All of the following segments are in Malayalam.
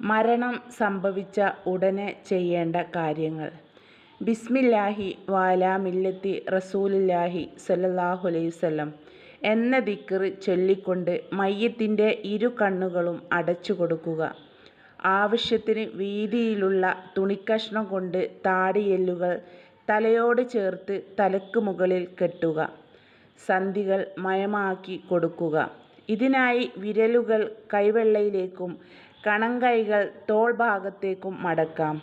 മരണം സംഭവിച്ച ഉടനെ ചെയ്യേണ്ട കാര്യങ്ങൾ. ബിസ്മില്ലാഹി വാലാ മില്ലത്തി റസൂലില്ലാഹി സ്വല്ലല്ലാഹു അലൈഹി വസല്ലം എന്ന ദിക്കറ് ചൊല്ലിക്കൊണ്ട് മയ്യത്തിന്റെ ഇരു കണ്ണുകളും അടച്ചു കൊടുക്കുക. ആവശ്യത്തിന് വീതിയിലുള്ള തുണിക്കഷ്ണം കൊണ്ട് താടിയെല്ലുകൾ തലയോട് ചേർത്ത് തലക്ക് മുകളിൽ കെട്ടുക. സന്ധികൾ മയമാക്കി കൊടുക്കുക. ഇതിനായി വിരലുകൾ കൈവെള്ളയിലേക്കും കണങ്കൈകൾ തോൾ ഭാഗത്തേക്കും മടക്കാം.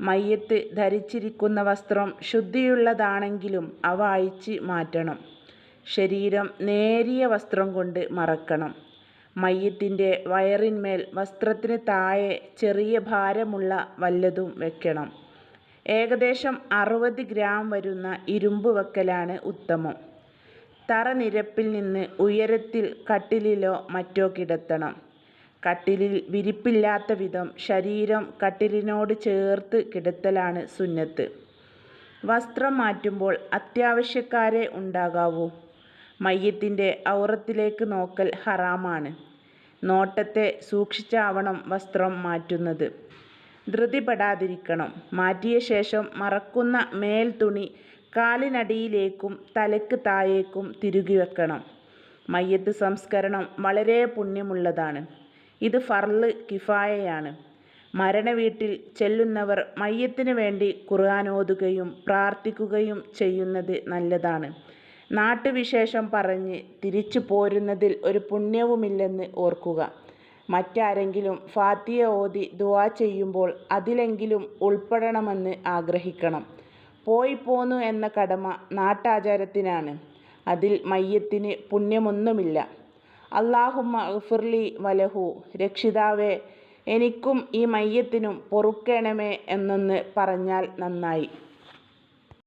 മയ്യത്ത് ധരിച്ചിരിക്കുന്ന വസ്ത്രം ശുദ്ധിയുള്ളതാണെങ്കിലും അവ അഴിച്ച് മാറ്റണം. ശരീരം നേരിയ വസ്ത്രം കൊണ്ട് മറക്കണം. മയ്യത്തിന്റെ വയറിന്മേൽ വസ്ത്രത്തിന് താഴെ ചെറിയ ഭാരമുള്ള വല്ലതും വെക്കണം. ഏകദേശം അറുപത് ഗ്രാം വരുന്ന ഇരുമ്പ് വെക്കലാണ് ഉത്തമം. തറനിരപ്പിൽ നിന്ന് ഉയരത്തിൽ കട്ടിലിലോ മറ്റോ കിടത്തണം. കട്ടിലിൽ വിരിപ്പില്ലാത്ത വിധം ശരീരം കട്ടിലിനോട് ചേർത്ത് കിടത്തലാണ് സുന്നത്ത്. വസ്ത്രം മാറ്റുമ്പോൾ അത്യാവശ്യക്കാരെ ഉണ്ടാകാവൂ. മയ്യത്തിന്റെ ഔറത്തിലേക്ക് നോക്കൽ ഹറാമാണ്. നോട്ടത്തെ സൂക്ഷിച്ചാവണം വസ്ത്രം മാറ്റുന്നത്. ധൃതിപ്പെടാതിരിക്കണം. മാറ്റിയ ശേഷം മറക്കുന്ന മേൽ തുണി കാലിനടിയിലേക്കും തലക്ക് താഴേക്കും തിരുകി വെക്കണം. മയ്യത്ത് സംസ്കരണം വളരെ പുണ്യമുള്ളതാണ്. ഇത് ഫർൾ കിഫായയാണ്. മരണവീട്ടിൽ ചെല്ലുന്നവർ മയ്യത്തിന് വേണ്ടി ഖുർആൻ ഓതുകയും പ്രാർത്ഥിക്കുകയും ചെയ്യുന്നത് നല്ലതാണ്. നാട്ടുവിശേഷം പറഞ്ഞ് തിരിച്ചു പോരുന്നതിൽ ഒരു പുണ്യവുമില്ലെന്ന് ഓർക്കുക. മറ്റാരെങ്കിലും ഫാത്തിയ ഓതി ദുവാ ചെയ്യുമ്പോൾ അതിലെങ്കിലും ഉൾപ്പെടണമെന്ന് ആഗ്രഹിക്കണം. പോയി പോന്നു എന്ന കടമ നാട്ടാചാരത്തിനാണ്. അതിൽ മയ്യത്തിന് പുണ്യമൊന്നുമില്ല. അള്ളാഹുമ്മ വലഹു. രക്ഷിതാവേ എനിക്കും ഈ മയ്യത്തിനും പൊറുക്കണമേ എന്നൊന്ന് പറഞ്ഞാൽ നന്നായി.